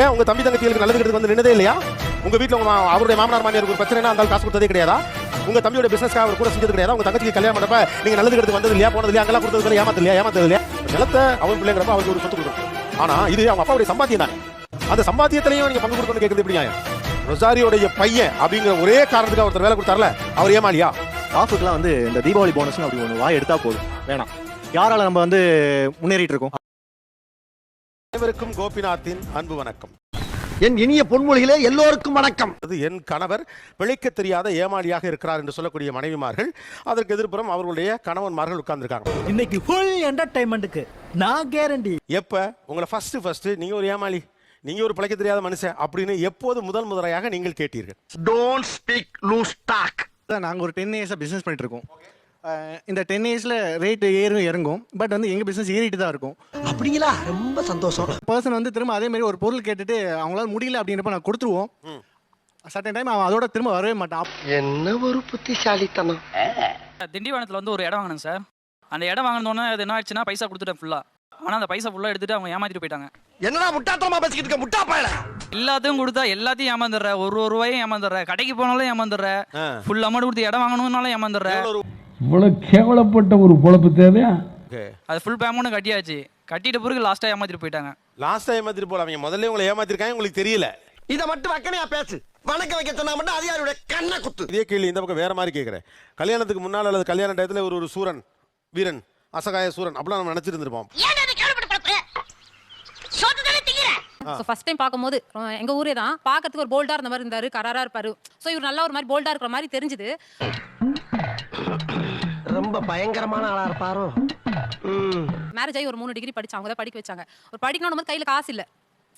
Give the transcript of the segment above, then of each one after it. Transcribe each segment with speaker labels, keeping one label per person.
Speaker 1: ஏன் உங்க தம்பி தங்கச்சிகளுக்கு நல்லது கெட்டதுக்கு வந்து நின்னதே இல்லையா? உங்க வீட்டில் உங்க அவருடைய மாமனார் மாமியாருக்கு ஒரு பிரச்சனைனா அந்த காசு கொடுத்ததே கிடையாதா? உங்க தம்பியோட பிசினஸ்க்காக அவர் கூட செஞ்சது கிடையாது? உங்க தங்கச்சிக்கு கல்யாணம் பண்ணப்ப நீங்க நல்லது கெட்டது வந்தது இல்லையா போனது இல்லையா அங்கெல்லாம் கொடுத்தது இல்லையா ஏமாத்தது இல்லையா ஏமாத்தது இல்லையா? நிலத்தை அவன் பிள்ளைங்கிறப்ப அவருக்கு ஒரு சொத்து கொடுக்கும் ஆனா இது அவங்க அப்பாவுடைய சம்பாத்தியம் தானே. அந்த சம்பாத்தியத்திலையும் நீங்க பங்கு கொடுக்கணும்னு கேட்கறது எப்படி நியாயம்? ரொசாரியோடைய பையன் அப்படிங்கிற ஒரே காரணத்துக்கு ஒருத்தர் வேலை கொடுத்தாருல அவர் ஏமாலியா
Speaker 2: ஸ்டாஃபுக்குலாம் வந்து இந்த தீபாவளி போனஸ்னு அப்படி ஒன்று வாய் எடுத்தா போதும். வேணாம். யாரால நம்ம வந்து முன்னேறிட்டு இருக்கோம்?
Speaker 1: அனைவருக்கும் கோபிநாத்தின் அன்பு வணக்கம்.
Speaker 3: என் இனிய பொன்மொழிகளே எல்லோருக்கும் வணக்கம்.
Speaker 1: அது என் கணவர் பிழைக்க தெரியாத ஏமாளியாக இருக்கிறார் என்று சொல்லக்கூடிய மனைவிமார்கள் அதற்கு எதிர்ப்புறம் அவர்களுடைய கணவன்மார்கள் உட்கார்ந்திருக்காங்க.
Speaker 4: இன்னைக்கு ஃபுல் என்டர்டைன்மெண்ட்டுக்கு நான் கேரண்டி
Speaker 1: எப்ப? உங்களை ஃபர்ஸ்ட் ஃபர்ஸ்ட் நீங்க ஒரு ஏமாளி நீங்க ஒரு பிழைக்க தெரியாத மனுஷன் அப்படின்னு எப்போது முதல் முதலையாக நீங்கள் கேட்டீர்கள்?
Speaker 3: டோன்ட் ஸ்பீக் லூஸ் டாக்
Speaker 2: நாங்கள் ஒரு டென் இயர்ஸாக பிஸ்னஸ் பண்ணிட்டு இருக்கோம். இந்த டென் இயர்ஸில் ரேட் ஏறும் இறங்கும். பட் வந்து எங்கள் பிஸ்னஸ் ஏறிட்டு தான் இருக்கும்.
Speaker 3: அப்படிங்களா? ரொம்ப சந்தோஷம்.
Speaker 2: பர்சன் வந்து திரும்ப அதே மாதிரி ஒரு பொருள் கேட்டுட்டு அவங்களால முடியல அப்படின்றப்ப நான் கொடுத்துருவோம். சர்டன் டைம் அவன் அதோட திரும்ப வரவே மாட்டான்.
Speaker 3: என்ன ஒரு புத்திசாலித்தனம்.
Speaker 5: திண்டிவனத்தில் வந்து ஒரு இடம் வாங்கினேன் சார் அந்த இடம் வாங்கினோன்னே அது என்ன ஆச்சுன்னா பைசா கொடுத்துட்டேன் ஃபுல்லாக ஆனால் அந்த பைசா ஃபுல்லாக எடுத்துட்டு அவங்க ஏமாத்திட்டு போயிட்டாங்க.
Speaker 3: என்னடா முட்டாத்தனமா பேசிக்கிட்டு இருக்க? முட்டா பயல.
Speaker 5: எல்லாத்தையும் கொடுத்தா எல்லாத்தையும் ஏமாந்துடுற. ஒரு ஒரு ரூபாயும் ஏமாந்துடுற. கடைக்கு போனாலும் ஏமாந்துடுற. ஃபுல் அமௌண்ட் கொடுத்து இடம் வாங்கணும்னாலும் ஏமாந்துடுற.
Speaker 6: இவ்வளவு கேவலப்பட்ட ஒரு பொழப்பு தேவையா?
Speaker 5: அது ஃபுல் பேமெண்ட்டும் கட்டியாச்சு. கட்டிட்ட பிறகு லாஸ்ட்டாக ஏமாத்திட்டு போயிட்டாங்க.
Speaker 1: லாஸ்ட் டைம் ஏமாத்திட்டு போல அவங்க. முதல்ல உங்களை ஏமாத்திருக்காங்க உங்களுக்கு தெரியல.
Speaker 3: இத மட்டும் வக்கனையா பேசு. வணக்க வைக்க சொன்னா மட்டும் அதிகாரியோட கண்ணை குத்து.
Speaker 1: இதே கேள்வி இந்த பக்கம் வேற மாதிரி கேட்குறேன் கல்யாணத்துக்கு முன்னால் அல்லது கல்யாண டயத்தில் ஒரு ஒரு சூரன் வீரன் அசகாய சூரன் அப்படிலாம் நம்ம
Speaker 7: ஸோ ஃபர்ஸ்ட் டைம் பார்க்கும்போது அஹ் எங்க ஊரே தான் பார்க்கறதுக்கு ஒரு போல்டா இருந்த மாதிரி இருந்தாரு கராரா இருப்பாரு. ஸோ இவர் நல்லா ஒரு மாதிரி போல்டா இருக்கிற மாதிரி தெரிஞ்சுது.
Speaker 3: ரொம்ப பயங்கரமான ஆளா இருப்பாரோ? ம்.
Speaker 7: மேரேஜ் ஆகி ஒரு மூணு டிகிரி படிச்சு அவங்க தான் படிக்க வச்சாங்க. ஒரு படிக்கணும் போது கையில காசு இல்ல.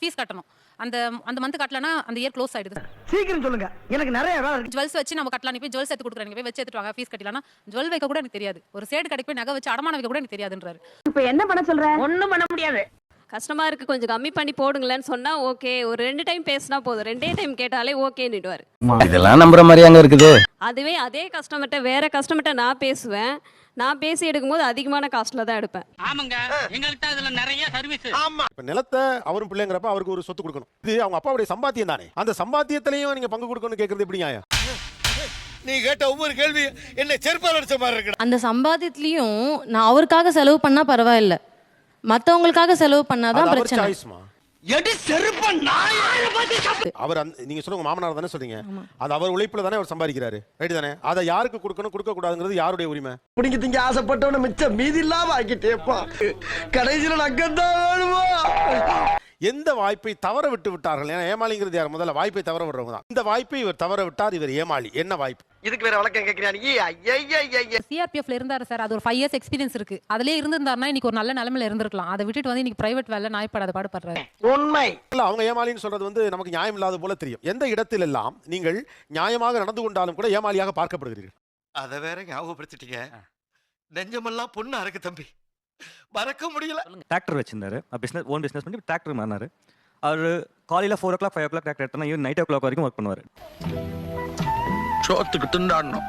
Speaker 7: ஃபீஸ் கட்டணும். அந்த அந்த மந்த் கட்டலனா அந்த இயர் க்ளோஸ் ஆயிடுது.
Speaker 3: சீக்கிரம் சொல்லுங்க. எனக்கு நிறைய வேலை இருக்கு.
Speaker 7: ஜுவல்ஸ் வச்சு நம்ம கட்டலாம். போய் ஜுவல்ஸ் எடுத்து கொடுக்குறாங்க போய் வச்சு எடுத்துட்டு வாங்க. ஃபீஸ் கட்டலாம் ஜுவல் வைக்க கூட எனக்கு தெரியாது. ஒரு சேடு கடைக்கு போய் நகை வச்சு அடமான வைக்க கூட எனக்கு தெரியாதுன்றாரு.
Speaker 8: இப்ப என்ன பண்ண சொல்ற? ஒண்ணும் பண்ண முடியாது.
Speaker 9: கஷ்டமா இருக்கு கொஞ்சம் கம்மி பண்ணி போடுங்களேன்னு சொன்னா ஓகே. ஒரு ரெண்டு டைம் பேசினா போதும். ரெண்டே டைம் கேட்டாலே ஓகேன்னுடுவாரு
Speaker 6: இதெல்லாம் நம்புற மாதிரியாங்க இருக்குது.
Speaker 9: அதுவே அதே கஸ்டமர்கிட்ட வேற கஸ்டமர்கிட்ட நான் பேசுவேன். நான் பேசி எடுக்கும்போது அதிகமான காஸ்ட்ல தான் எடுப்பேன்.
Speaker 5: ஆமாங்க. எங்கள்கிட்ட அதில் நிறைய சர்வீஸ்
Speaker 1: இப்போ நிலத்தை அவரும் பிள்ளைங்கிறப்ப அவருக்கு ஒரு சொத்து கொடுக்கணும். இது அவங்க அப்பாவுடைய சம்பாத்தியம் தானே. அந்த சம்பாத்தியத்திலையும் நீங்க பங்கு கொடுக்கணும்னு கேட்கறது எப்படி நியாயம்?
Speaker 3: நீ கேட்ட ஒவ்வொரு கேள்வி என்ன செருப்பால் அடிச்ச மாதிரி இருக்கு
Speaker 10: அந்த சம்பாத்தியத்துலயும் நான் அவருக்காக செலவு பண்ணா பரவாயில்ல. மத்தவங்களுக்காக செலவு பண்ணாதான் பிரச்சனை.
Speaker 3: எடி செருப்ப
Speaker 1: அவர் அந்த நீங்க சொல்லுங்க மாமனார் தானே சொல்றீங்க. அது அவர் உழைப்புல தானே அவர் சம்பாதிக்கிறாரு. ரைட் தானே? அதை யாருக்கு கொடுக்கணும் கொடுக்க கூடாதுங்கிறது யாருடைய உரிமை?
Speaker 3: பிடிங்க திங்க ஆசைப்பட்டவன மிச்சம் மீதி இல்லாம ஆக்கிட்டேப்பா. கடைசியில நக்கத்தான் வேணுமா?
Speaker 1: எந்த வாய்ப்பை தவற விட்டு விட்டார்கள்? ஏன்னா ஏமாளிங்கிறது யார்? முதல்ல வாய்ப்பை தவற விடுறவங்க தான். இந்த வாய்ப்பை இவர் தவற விட்டார் இவர் ஏமாளி. என்ன வாய்ப்பு?
Speaker 3: இதுக்கு வேற வழக்கம் கேட்கிறா நீ? ஐயா
Speaker 7: சிஆர்பிஎஃப்ல இருந்தாரு சார். அது ஒரு ஃபைவ் இயர்ஸ் எக்ஸ்பீரியன்ஸ் இருக்கு. அதுலயே இருந்திருந்தாருன்னா இன்னைக்கு ஒரு நல்ல நிலைமையில இருந்திருக்கலாம். அதை விட்டுட்டு வந்து இன்னைக்கு பிரைவேட் வேலை நாய்ப்படாத பாடுபடுறாரு.
Speaker 3: உண்மை.
Speaker 1: இல்ல அவங்க ஏமாளின்னு சொல்றது வந்து நமக்கு நியாயம் இல்லாத போல தெரியும். எந்த இடத்தில் எல்லாம் நீங்கள் நியாயமாக நடந்து கொண்டாலும் கூட ஏமாளியாக பார்க்கப்படுகிறீர்கள்?
Speaker 3: அத வேற ஞாபகப்படுத்திட்டீங்க. நெஞ்சமெல்லாம் பொண்ணா இருக்கு தம்பி. மறக்க முடியல.
Speaker 2: டிராக்டர் வச்சிருந்தாரு. பிஸ்னஸ் ஓன் பிஸ்னஸ் பண்ணி டிராக்டர் மாறினாரு. அவர் காலையில் four o'clock five o'clock tractor எடுத்தனா even night o'clock வரைக்கும் ஒர்க் பண்ணுவார்.
Speaker 11: சோத்துக்கு திண்டாடணும்.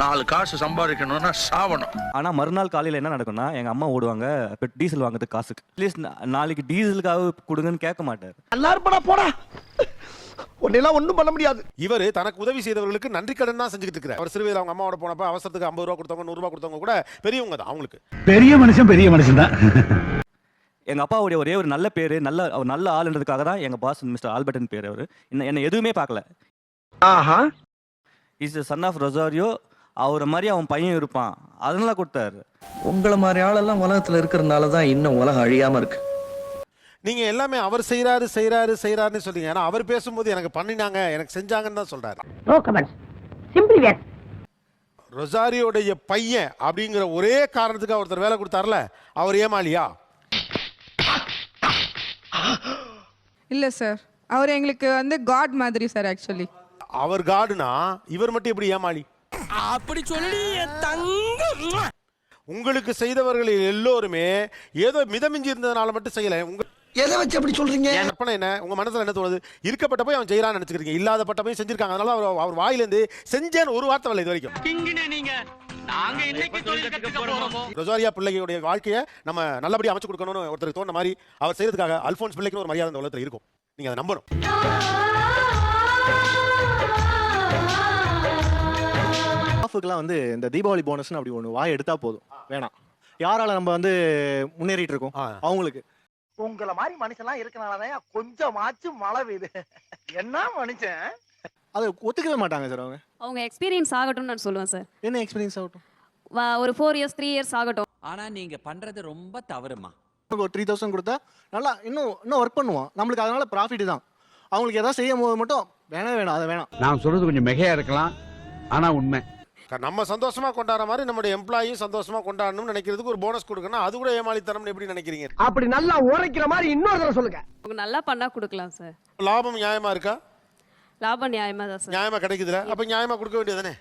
Speaker 11: நாலு காசு சம்பாதிக்கணும்னா சாவணும்.
Speaker 2: ஆனால் மறுநாள் காலையில் என்ன நடக்கும்னா எங்கள் அம்மா ஓடுவாங்க இப்போ டீசல் வாங்குறதுக்கு காசுக்கு. அட்லீஸ்ட் நாளைக்கு டீசலுக்காக கொடுங்கன்னு கேட்க மாட்டார்.
Speaker 3: நல்லா இருப்படா போடா. உன்னெல்லாம் ஒண்ணும் பண்ண முடியாது.
Speaker 1: இவர் தனக்கு உதவி செய்தவர்களுக்கு நன்றி கடன் தான் செஞ்சுக்கிட்டு இருக்கிறார். அவர் சிறுவையில் அவங்க அம்மாவோட போனப்ப அவசரத்துக்கு ஐம்பது ரூபா கொடுத்தவங்க நூறு ரூபா கொடுத்தவங்க கூட பெரியவங்க தான் அவங்களுக்கு.
Speaker 6: பெரிய மனுஷன் பெரிய மனுஷன் தான்.
Speaker 2: எங்கள் அப்பாவுடைய ஒரே ஒரு நல்ல பேர் நல்ல அவர் நல்ல ஆளுன்றதுக்காக தான் எங்கள் பாஸ் மிஸ்டர் ஆல்பர்ட்டன் பேர் அவர். என்ன என்னை எதுவுமே பார்க்கல.
Speaker 3: ஆஹா.
Speaker 2: இஸ் சன் ஆஃப் ரொசாரியோ அவரை மாதிரி அவன் பையன் இருப்பான். அதனால கொடுத்தாரு.
Speaker 11: உங்களை மாதிரி ஆளெல்லாம் உலகத்துல இருக்கிறதுனால தான் இன்னும் உலகம் அழியாம இருக்கு.
Speaker 1: நீங்க எல்லாமே அவர் செய்றாரு செய்றாரு செய்றாருன்னு சொல்றீங்க. ஏன்னா அவர் பேசும்போது எனக்கு பண்ணினாங்க எனக்கு செஞ்சாங்கன்னு தான்
Speaker 8: வேர்
Speaker 1: ரொசாரியோடைய பையன் அப்படிங்கிற ஒரே காரணத்துக்கு ஒருத்தர் வேலை கொடுத்தார்ல அவர் ஏமாளியா?
Speaker 12: இல்ல சார் அவர் எங்களுக்கு வந்து காட் மாதிரி சார் ஆக்சுவலி
Speaker 1: அவர் காடுனா இவர் மட்டும் எப்படி ஏமாளி?
Speaker 4: அப்படி சொல்லி தங்க
Speaker 1: உங்களுக்கு செய்தவர்கள் எல்லோருமே ஏதோ மிதமிஞ்சி இருந்ததுனால மட்டும் செய்யல. உங்க
Speaker 3: எதை வச்சு அப்படி சொல்றீங்க?
Speaker 1: கற்பனை என்ன? உங்க மனசுல என்ன தோணுது? இருக்கப்பட்ட போய் அவன் செய்யறான்னு நினைச்சுக்கிறீங்க. இல்லாத பட்ட போய் செஞ்சிருக்காங்க. அதனால அவர் அவர் வாயிலேருந்து செஞ்சேன்னு ஒரு வார்த்தை வரல இது வரைக்கும்.
Speaker 5: நீங்க. நாங்க இன்னைக்கு தொழில் கத்துக்க போறோமோ?
Speaker 1: ரொசாரியா பிள்ளைகளுடைய வாழ்க்கையை நம்ம நல்லபடியா அமைச்சு கொடுக்கணும்னு ஒருத்தருக்கு தோணுன மாதிரி அவர் செய்யறதுக்காக அல்போன்ஸ் பிள்ளைக்கு ஒரு மரியாதை இந்த உலகத்துல இருக்கும். நீங்க அதை நம்பணும்.
Speaker 13: ஸ்டாஃபுக்குலாம் வந்து இந்த தீபாவளி போனஸ்னு அப்படி ஒன்று வாய் எடுத்தா போதும். வேணாம். யாரால நம்ம வந்து முன்னேறிட்டு இருக்கோம். அவங்களுக்கு.
Speaker 3: உங்களை மாதிரி மனுஷன்லாம் இருக்கனாலதான் கொஞ்சமாச்சும் மழை பெய்யுது. என்ன மனுஷன்?
Speaker 13: அதை ஒத்துக்கவே மாட்டாங்க சார் அவங்க.
Speaker 9: அவங்க எக்ஸ்பீரியன்ஸ் ஆகட்டும்னு நான் சொல்லுவேன் சார்.
Speaker 13: என்ன எக்ஸ்பீரியன்ஸ் ஆகட்டும்?
Speaker 9: வ- ஒரு ஃபோர் இயர்ஸ் த்ரீ இயர்ஸ் ஆகட்டும்.
Speaker 4: ஆனா நீங்க பண்றது ரொம்ப தவறுமா?
Speaker 13: நமக்கு ஒரு த்ரீ தௌசண்ட் கொடுத்தா நல்லா இன்னும் இன்னும் ஒர்க் பண்ணுவோம் நம்மளுக்கு அதனால ப்ராஃபிட் தான். அவங்களுக்கு எதாவது செய்யும் போது மட்டும் வேணாம் வேணாம் அதை வேணாம்.
Speaker 6: நான் சொல்றது கொஞ்சம் மிகையா இருக்கலாம். ஆனா உண்மை.
Speaker 1: நம்ம சந்தோஷமா கொண்டாடுற மாதிரி நம்முடைய எம்ப்ளாயும் சந்தோஷமா கொண்டாடணும்னு நினைக்கிறதுக்கு ஒரு போனஸ் கொடுக்கணும் அது கூட ஏமாளித்தனம்னு எப்படி நினைக்கிறீங்க?
Speaker 3: அப்படி நல்லா உரைக்கிற மாதிரி இன்னொரு தடவை சொல்லுங்க.
Speaker 9: நல்லா பண்ணா கொடுக்கலாம் சார்.
Speaker 1: லாபம் நியாயமா இருக்கா?
Speaker 9: லாபம் நியாயமா தான் சார்.
Speaker 1: நியாயமா கிடைக்குதுல? அப்ப நியாயமா கொடுக்க வேண்டியதானே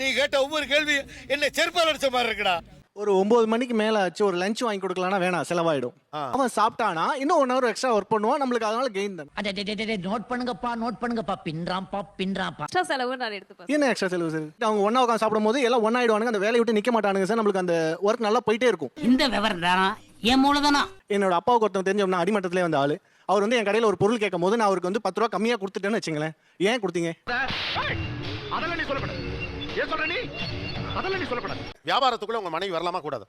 Speaker 3: நீ கேட்ட ஒவ்வொரு கேள்வி என்ன செருப்பால் அடிச்ச மாதிரி இருக்குடா.
Speaker 13: ஒரு ஒன்பது மணிக்கு மேல ஆச்சு ஒரு லஞ்ச் வாங்கி கொடுக்கலன்னா வேணாம் செலவாயிடும். அவன் சாப்பிட்டானா இன்னும் ஒன் ஹவர் எக்ஸ்ட்ரா ஒர்க் பண்ணுவான் நம்மளுக்கு அதனால கெயின் தானே.
Speaker 8: நோட் பண்ணுங்கப்பா நோட் பண்ணுங்கப்பா. பின்றாம்பா பின்றாம்பா
Speaker 9: எக்ஸ்ட்ரா செலவு நான் எடுத்துப்பேன்
Speaker 13: என்ன எக்ஸ்ட்ரா செலவு சார் அவங்க ஒன்றா உட்காந்து சாப்பிடும் போது எல்லாம் ஒன்றா ஆயிடுவானுங்க அந்த வேலையை விட்டு நிற்க மாட்டானுங்க சார் நம்மளுக்கு அந்த ஒர்க் நல்லா போயிட்டே இருக்கும்.
Speaker 8: இந்த விவரம் தானா? என் மூலதானா
Speaker 13: என்னோட அப்பாவுக்கு ஒருத்தன் தெரிஞ்சவனா அடிமட்டத்திலே வந்த ஆளு. அவர் வந்து என் கடையில் ஒரு பொருள் கேட்கும் போது நான் அவருக்கு வந்து பத்து ரூபா கம்மியாக கொடுத்துட்டேன்னு வச்சுங்களேன். ஏன் கொடுத்தீங்க?
Speaker 11: அதெல்லாம் நீ சொல்லப்படாது ஏன் சொல்ற நீ? அதெல்லாம் நீ சொல்லப்படாது
Speaker 1: வியாபாரத்துக்குள்ள உங்க மனைவி வரலாமா கூடாது.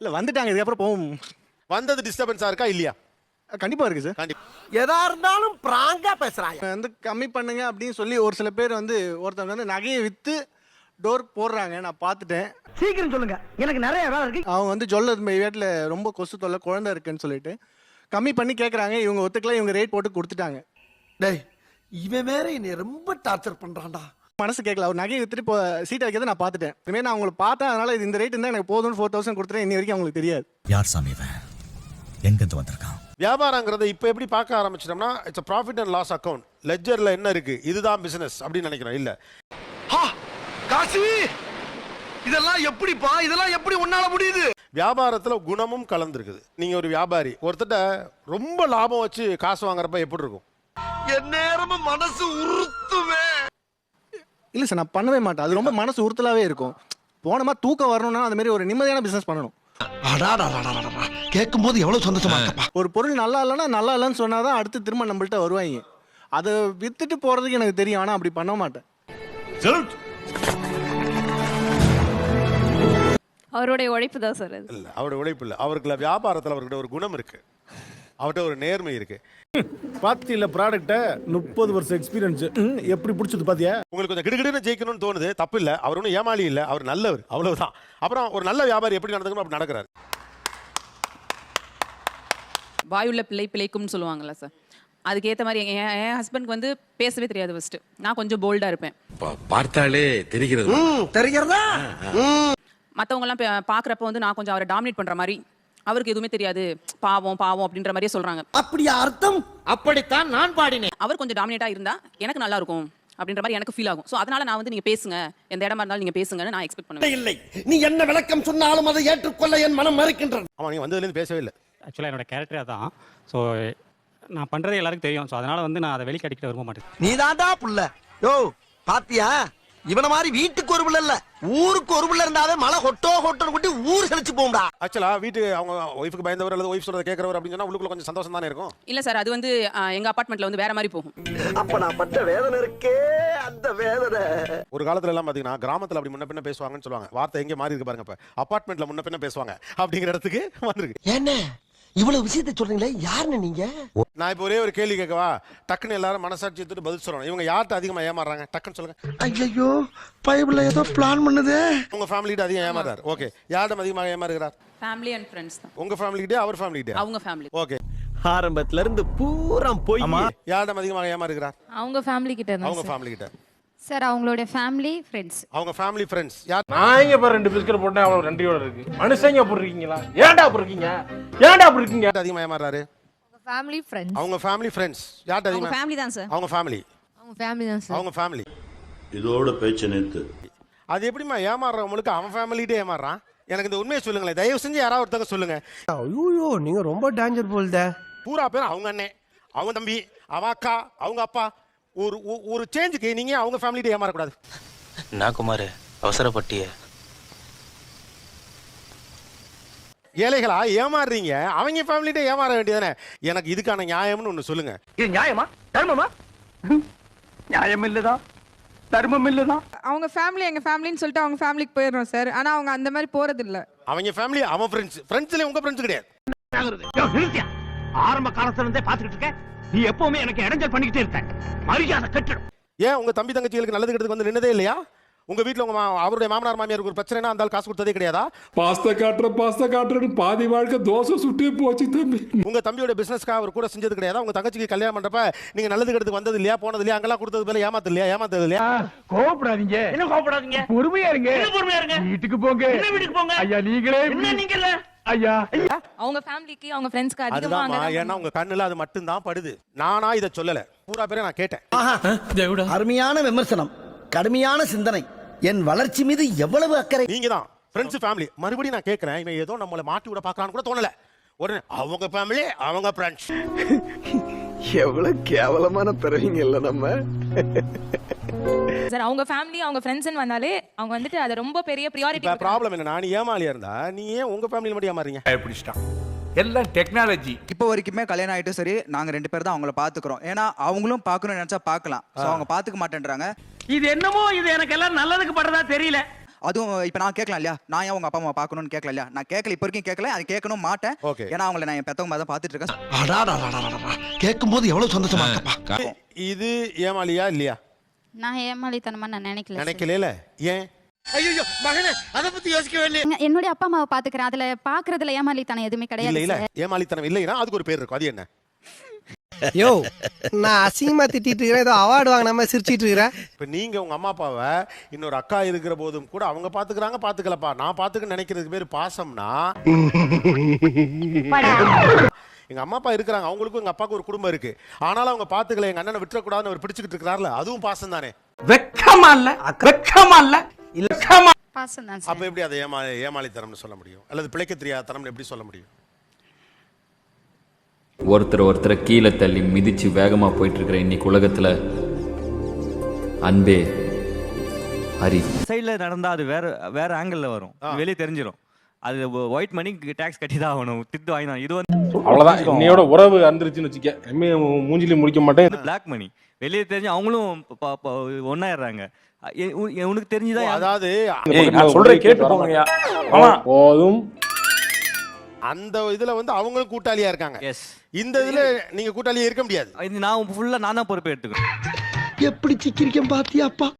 Speaker 13: இல்லை வந்துட்டாங்க இதுக்கப்புறம் போகும்
Speaker 1: வந்தது டிஸ்டர்பன்ஸா இருக்கா இல்லையா?
Speaker 13: கண்டிப்பாக இருக்குது சார்
Speaker 1: கண்டிப்பா.
Speaker 3: எதா இருந்தாலும் பிராங்கா பேசுறாங்க.
Speaker 13: வந்து கம்மி பண்ணுங்க அப்படின்னு சொல்லி ஒரு சில பேர் வந்து ஒருத்தவங்க வந்து நகையை விற்று டோர் போடுறாங்க. நான் பார்த்துட்டேன்.
Speaker 3: சீக்கிரம் சொல்லுங்க. எனக்கு நிறைய வேலை இருக்கு.
Speaker 13: அவங்க வந்து சொல்ல வீட்டில் ரொம்ப கொசு தொல்லை குழந்தை இருக்குன்னு சொல்லிட்டு கம்மி பண்ணி கேட்குறாங்க இவங்க ஒத்துக்கல இவங்க ரேட் போட்டு கொடுத்துட்டாங்க.
Speaker 3: டேய் இவன் வேற என்னை ரொம்ப டார்ச்சர் பண்றான்டா.
Speaker 13: மனசு கேட்கல. அவர் நகையை வித்துட்டு இப்போ சீட்டை வைக்கிறத நான் பார்த்துட்டேன். இனிமேல் நான் உங்களை பார்த்தேன். அதனால இது இந்த ரேட் இருந்தால் எனக்கு போதும்னு ஃபோர் தௌசண்ட் கொடுத்துட்டேன். இன்னி வரைக்கும் அவங்களுக்கு தெரியாது.
Speaker 4: யார் சாமி இவன்? எங்கிருந்து வந்திருக்கான்?
Speaker 1: வியாபாரங்கிறத இப்போ எப்படி பார்க்க ஆரம்பிச்சிட்டோம்னா it's profit and loss account லெஜர்ல என்ன இருக்கு? இதுதான் பிசினஸ் அப்படின்னு நினைக்கிறோம். இல்ல.
Speaker 3: காசி! இதெல்லாம் எப்படிப்பா? இதெல்லாம் எப்படி உன்னால முடியுது?
Speaker 1: வியாபாரத்துல குணமும் கலந்துருக்குது. நீங்க ஒரு வியாபாரி ஒருத்தட்ட ரொம்ப லாபம் வச்சு காசு வாங்குறப்ப எப்படி இருக்கும்?
Speaker 3: என் நேரமும் மனசு உறுத்துவே
Speaker 13: இல்லை சார் நான் பண்ணவே மாட்டேன். அது ரொம்ப மனசு உறுத்தலாவே இருக்கும். போனமா தூக்கம் வரணும்னா அந்த மாதிரி ஒரு நிம்மதியான பிசினஸ் பண்ணணும்.
Speaker 3: கேட்கும் போது எவ்வளவு சந்தோஷமா இருக்கப்பா.
Speaker 13: ஒரு பொருள் நல்லா இல்லைன்னா நல்லா இல்லைன்னு சொன்னாதான் அடுத்து திரும்ப நம்மள்ட்ட வருவாங்க. அதை வித்துட்டு போறதுக்கு எனக்கு தெரியும். ஆனால் அப்படி பண்ண மாட்டேன்.
Speaker 9: அவருடைய உழைப்பு தான் சார் அது.
Speaker 1: இல்ல அவரோட உழைப்பு இல்ல. அவருக்குள்ள வியாபாரத்துல அவர்கிட்ட ஒரு குணம் இருக்கு. அவர்கிட்ட ஒரு நேர்மை இருக்கு.
Speaker 6: பாத்தியில ப்ராடக்ட்ட முப்பது வருஷம் எக்ஸ்பீரியன்ஸ் எப்படி பிடிச்சது பாத்தியா?
Speaker 1: உங்களுக்கு கொஞ்சம் கிடுகிடுன்னு ஜெயிக்கணும்னு தோணுது. தப்பு இல்ல. அவர் ஒன்றும் ஏமாளி இல்ல. அவர் நல்லவர். அவ்வளவுதான். அப்புறம் ஒரு நல்ல வியாபாரி எப்படி நடந்துக்கணும் அப்படி நடக்கிறாரு.
Speaker 7: வாயுள்ள பிள்ளை பிழைக்கும்னு சொல்லுவாங்கல்ல சார் அதுக்கேற்ற மாதிரி என் என் ஹஸ்பண்ட்க்கு வந்து பேசவே தெரியாது ஃபர்ஸ்ட் நான் கொஞ்சம் போல்டா இருப்பேன்.
Speaker 11: பார்த்தாலே தெரிகிறது.
Speaker 3: தெரிகிறதா?
Speaker 7: மற்றவங்கலாம் பார்க்குறப்ப வந்து நான் கொஞ்சம் அவரை டாமினேட் பண்ற மாதிரி அவருக்கு எதுவுமே தெரியாது. பாவம் பாவம் அப்படின்ற மாதிரியே சொல்றாங்க.
Speaker 3: அப்படியா அர்த்தம்? அப்படித்தான் நான் பாடினேன்.
Speaker 7: அவர் கொஞ்சம் டாமினேட்டா இருந்தா எனக்கு நல்லா இருக்கும் அப்படின்ற மாதிரி எனக்கு ஃபீல் ஆகும். ஸோ அதனால நான் வந்து நீங்க பேசுங்க. எந்த இடமா இருந்தாலும் நீங்க பேசுங்கன்னு நான் எக்ஸ்பெக்ட் பண்ணுவேன்.
Speaker 3: இல்லை. நீ என்ன விளக்கம் சொன்னாலும் அதை ஏற்றுக்கொள்ள என் மனம் மறுக்கின்றது.
Speaker 1: ஆமா நீங்க வந்ததுலேருந்து பேசவே இல்லை.
Speaker 2: ஆக்சுவலாக என்னோட கேரக்டரே தான் ஸோ நான் பண்ணுறது எல்லாருக்கும் தெரியும். ஸோ அதனால் வந்து நான் அதை வெளிக்காட்டிக்கிட்டு விரும்ப மாட்டேன்.
Speaker 3: நீ தாண்டா புள்ள. யோ பாத்தியா? இவன மாதிரி வீட்டுக்கு ஒரு புள்ள இல்ல. ஊருக்கு ஒரு புள்ள இருந்தாவே மழை கொட்டோ கொட்டோன்னு கொட்டி ஊர் செழிச்சு போகும்டா.
Speaker 1: ஆக்சுவலா வீட்டு அவங்க ஒய்ஃபுக்கு பயந்தவர் அல்லது ஒய்ஃப் சொல்றதை கேட்கறவர் அப்படின்னு சொன்னா உள்ளுக்குள்ள கொஞ்சம் சந்தோஷம் தானே இருக்கும்?
Speaker 7: இல்ல சார் அது வந்து எங்க அபார்ட்மெண்ட்ல வந்து வேற மாதிரி போகும்.
Speaker 3: அப்ப நான் பட்ட வேதனை இருக்கே அந்த வேதனை.
Speaker 1: ஒரு காலத்துல எல்லாம் பாத்தீங்கன்னா கிராமத்துல அப்படி முன்ன பின்ன பேசுவாங்கன்னு சொல்லுவாங்க. வார்த்தை எங்க மாறி இருக்கு பாருங்க இப்ப. அபார்ட்மெண்ட்ல முன்ன பின்ன பேசுவாங்க அப்படிங்கிற இடத்துக்கு வந்திருக்கு.
Speaker 3: என்ன? இவ்வளவு விஷயத்தை சொல்றீங்களே யாருன்னு நீங்க?
Speaker 1: நான் இப்போ ஒரே ஒரு கேள்வி கேட்கவா? டக்குன்னு எல்லாரும் மனசாட்சி எடுத்துட்டு பதில் சொல்லணும். இவங்க யார்கிட்ட அதிகமா ஏமாறுறாங்க டக்குன்னு சொல்லுங்க.
Speaker 3: ஐயோ பைபிள்ல ஏதோ பிளான் பண்ணுதே.
Speaker 1: உங்க ஃபேமிலிட்ட அதிகம் ஏமாறாரு. ஓகே யாரிடம் அதிகமாக ஏமாறுகிறார்?
Speaker 7: ஃபேமிலி அண்ட் ஃப்ரெண்ட்ஸ் தான்.
Speaker 1: உங்க ஃபேமிலிட்டே அவர் ஃபேமிலிட்டே
Speaker 7: அவங்க ஃபேமிலி
Speaker 1: ஓகே
Speaker 4: ஆரம்பத்துல இருந்து பூரா போய்.
Speaker 1: யாரிடம் அதிகமாக ஏமாறுகிறார்?
Speaker 10: அவங்க ஃபேமிலி கிட்ட
Speaker 1: அவங்க ஃபேமிலி கிட்ட.
Speaker 10: சார் அவங்களுடைய ஃபேமிலி ஃப்ரெண்ட்ஸ்
Speaker 1: அவங்க ஃபேமிலி ஃப்ரெண்ட்ஸ் யார்?
Speaker 6: நான் எங்க பாரு ரெண்டு பிஸ்கட் போட்டேன் அவ்வளவு நன்றியோட இருக்கு. மனுஷங்க அப்படி இருக்கீங்களா ஏன்டா அப்படி இருக்கீங்க? ஏன்டா அப்படி இருக்கீங்க?
Speaker 1: யார்கிட்ட அதிகமாக ஏமாறுறாரு?
Speaker 10: ஃபேமிலி ஃப்ரெண்ட்ஸ்
Speaker 1: அவங்க ஃபேமிலி ஃப்ரெண்ட்ஸ் யார்கிட்ட
Speaker 7: அவங்க
Speaker 1: அதிகமாக
Speaker 7: ஃபேமிலி தான் சார்
Speaker 1: அவங்க ஃபேமிலி
Speaker 10: அவங்க ஃபேமிலி தான் சார்
Speaker 1: அவங்க ஃபேமிலி
Speaker 11: இதோட பேச்சு நிறுத்து.
Speaker 1: அது எப்படிம்மா ஏமாறுறவங்களுக்கு அவன் ஃபேமிலிட்டே ஏமாறுறான்? எனக்கு இந்த உண்மையை சொல்லுங்களேன். தயவு செஞ்சு யாராவது ஒருத்தங்க சொல்லுங்க.
Speaker 3: ஐயோ நீங்க ரொம்ப டேஞ்சர் போல்தே.
Speaker 1: பூரா பேர் அவங்க அண்ணன் அவங்க தம்பி அவ அக்கா அவங்க அப்பா. ஒரு ஒரு சேஞ்சுக்கு நீங்க அவங்க ஃபேமிலிட்டே ஏமாறக்கூடாது.
Speaker 4: நான் குமார்? அவசரப்பட்டிய.
Speaker 1: ஏழைகளா ஏமாறுறீங்க. அவங்க ஃபேமிலிட்டே ஏமாற வேண்டியதானே எனக்கு இதுக்கான நியாயம்னு ஒன்று சொல்லுங்க.
Speaker 11: இது நியாயமா? தர்மமா? நியாயம் இல்லதான். தர்மம் இல்லதான்.
Speaker 12: அவங்க ஃபேமிலி எங்க ஃபேமிலின்னு சொல்லிட்டு அவங்க ஃபேமிலிக்கு போயிடுறோம் சார் ஆனா அவங்க அந்த மாதிரி போறது இல்ல
Speaker 1: அவங்க ஃபேமிலி அவன் ஃப்ரெண்ட்ஸ் ஃப்ரெண்ட்ஸ்லேயே உங்க ஃப்ரெண்ட்ஸ் கிடையாது.
Speaker 11: ஆரம்ப காலத்துல இருந்தே பாத்துக்கிட்டு இருக்க நீ எப்பவுமே எனக்கு இடைஞ்சல் பண்ணிக்கிட்டே இருக்க. மரியாதை கட்டணும்
Speaker 1: ஏன் உங்க தம்பி தங்கச்சிகளுக்கு நல்லது கெட்டதுக்கு வந்து நின்னதே இல்லையா? உங்க வீட்ல உங்க அவருடைய மாமனார் மாமியாருக்கு ஒரு பிரச்சனைனா அந்த காசு கொடுத்ததே கிடையாதா?
Speaker 6: பாஸ்தா காட்டுற பாஸ்தா காட்டுறன்னு பாதி வாழ்க்கை தோசை சுட்டே போச்சு தம்பி.
Speaker 1: உங்க தம்பியோட பிசினஸ்க்காக அவர் கூட செஞ்சது கிடையாதா? உங்க தங்கச்சிக்கு கல்யாணம் பண்றப்ப நீங்க நல்லது கெட்டதுக்கு வந்தது இல்லையா போனது இல்லையா அங்கெல்லாம் கொடுத்தது பேல ஏமாத்து இல்லையா ஏமாத்தது இல்லையா?
Speaker 11: கோவப்படாதீங்க. என்ன கோவப்படாதீங்க? பொறுமையா இருங்க. பொறுமையா இருங்க? வீட்டுக்கு போங்க. வீட்டுக்கு போங்க? ஐயா நீங்களே என்ன நீங்கள ஐயா.
Speaker 10: அவங்க ஃபேமிலிக்கு அவங்க ஃப்ரெண்ட்ஸ்க்கு
Speaker 1: அதுதான் ஏன்னா உங்க கண்ணுல அது மட்டும் தான் படுது. நானா இதை சொல்லல. பூரா பேரை நான் கேட்டேன்.
Speaker 3: அருமையான விமர்சனம் கடுமையான சிந்தனை. என் வளர்ச்சி மீது எவ்வளவு அக்கறை?
Speaker 1: நீங்க தான் ஃப்ரெண்ட்ஸ் ஃபேமிலி மறுபடியும் நான் கேட்கறேன் இவன் ஏதோ நம்மளை மாட்டி விட பார்க்கறான்னு கூட தோணல. உடனே அவங்க ஃபேமிலி அவங்க ஃப்ரெண்ட்ஸ்
Speaker 3: எவ்வளவு கேவலமான பிறவிங்க இல்ல நம்ம.
Speaker 10: சார் அவங்க ஃபேமிலி அவங்க ஃப்ரெண்ட்ஸ்னு வந்தாலே அவங்க வந்துட்டு அதை ரொம்ப பெரிய
Speaker 1: இப்ப ப்ராப்ளம் என்ன நீ ஏமாலியா இருந்தா நீ ஏன் உங்க ஃபேமிலி மட்டும் ஏமாறீங்க
Speaker 11: பிடிச்சிட்டான் எல்லாம் டெக்னாலஜி
Speaker 4: இப்போ வரைக்குமே கல்யாணம் ஆயிட்டும் சரி நாங்க ரெண்டு பேர் தான் அவங்கள பாத்துக்கிறோம் ஏன்னா அவங்களும் பார்க்கணும்னு நினைச்சா பார்க்கலாம். ஸோ அவங்க பாத்துக்க மாட்டேன்றாங்க.
Speaker 11: இது என்னமோ இது எனக்கு எல்லாம் நல்லதுக்கு படுறதா தெரியல.
Speaker 4: அதுவும் இப்போ நான் கேட்கலாம் இல்லையா? நான் ஏன் உங்க அப்பா அம்மா பார்க்கணும்னு கேட்கல இல்லையா? நான் கேட்கல இப்போ வரைக்கும் கேட்கல அது கேட்கணும் மாட்டேன். ஏன்னா அவங்கள நான் என் பெத்தவங்க தான் பார்த்துட்டு இருக்கேன்.
Speaker 3: கேட்கும் போது எவ்வளவு சந்தோஷமா
Speaker 1: இது ஏமாலியா இல்லையா?
Speaker 9: நான் ஏமாளித்தனமா நான் நினைக்கல
Speaker 1: நினைக்கல ஏன்?
Speaker 3: ஐயோ மகனே அத பத்தி யோசிக்கவே இல்லையே
Speaker 9: என்னுடைய அப்பா அம்மாவை பாத்துக்கிறேன். அதுல பாக்குறதுல ஏமாளித்தனம் எதுவுமே
Speaker 1: இல்ல இல்ல. ஏமாலித்தனம் இல்லைன்னா அதுக்கு ஒரு பேர் இருக்கும். அது என்ன?
Speaker 3: யோ நான் அசிங்கமா திட்டிட்டு இருக்கிறேன். ஏதோ அவார்டு வாங்கின மாதிரி சிரிச்சிட்டு இருக்கிறேன்.
Speaker 1: இப்ப நீங்க உங்க அம்மா அப்பாவை இன்னொரு அக்கா இருக்கிற போதும் கூட அவங்க பாத்துக்கிறாங்க பாத்துக்கலப்பா. நான் பாத்துக்க நினைக்கிறதுக்கு பேர் பாசம்னா எங்க அம்மா அப்பா இருக்கிறாங்க. அவங்களுக்கும் எங்க அப்பாவுக்கு ஒரு குடும்பம் இருக்கு. ஆனாலும் அவங்க பாத்துக்கல எங்க அண்ணனை விட்டுறக்கூடாதுன்னு அவர் பிடிச்சிக்கிட்டு இருக்கிறார்ல அதுவும் பாசம் தானே?
Speaker 11: வெக்கமா இல்ல? வெக்கமா இல்ல? வெக்கமா.
Speaker 9: பாசம் தான்
Speaker 1: அப்ப எப்படி அதை ஏமா ஏமாளித்தனம்னு சொல்ல முடியும்? அல்லது பிழைக்க தெரியாதனம்னு எப்படி சொல்ல முடியும்?
Speaker 14: ஒருத்தர் ஒருத்தரை கீழே தள்ளி மிதிச்சு வேகமா போயிட்டு இருக்கிற இன்னைக்கு உலகத்துல அன்பே ஹரி
Speaker 2: சைடில் நடந்தா அது வேற வேற ஆங்கிள் வரும். வெளியே தெரிஞ்சிடும் அது ஒயிட் மணி டேக்ஸ் கட்டி தான் ஆகணும். திட்டு வாங்கினா இது வந்து
Speaker 6: அவ்வளவுதான். இன்னையோட உறவு அந்திருச்சுன்னு வச்சுக்க. இனிமே உன் மூஞ்சிலி முடிக்க மாட்டேன்.
Speaker 2: பிளாக் மணி வெளியே தெரிஞ்சு அவங்களும் ஒன்னாயிடுறாங்க உனக்கு தெரிஞ்சுதான்
Speaker 1: அதாவது
Speaker 6: நான் சொல்றேன் கேட்டு போங்கய்யா போதும்.
Speaker 1: அந்த இதுல வந்து அவங்களும் கூட்டாளியா இருக்காங்க.
Speaker 2: எஸ்
Speaker 1: இந்த இதுல நீங்க கூட்டாளியா இருக்க முடியாது.
Speaker 2: இது நான் ஃபுல்லா நான் தான் பொறுப்பை எடுத்துக்கணும்
Speaker 3: எப்படி சிக்கிரிக்கம் பாத்தியாப்பா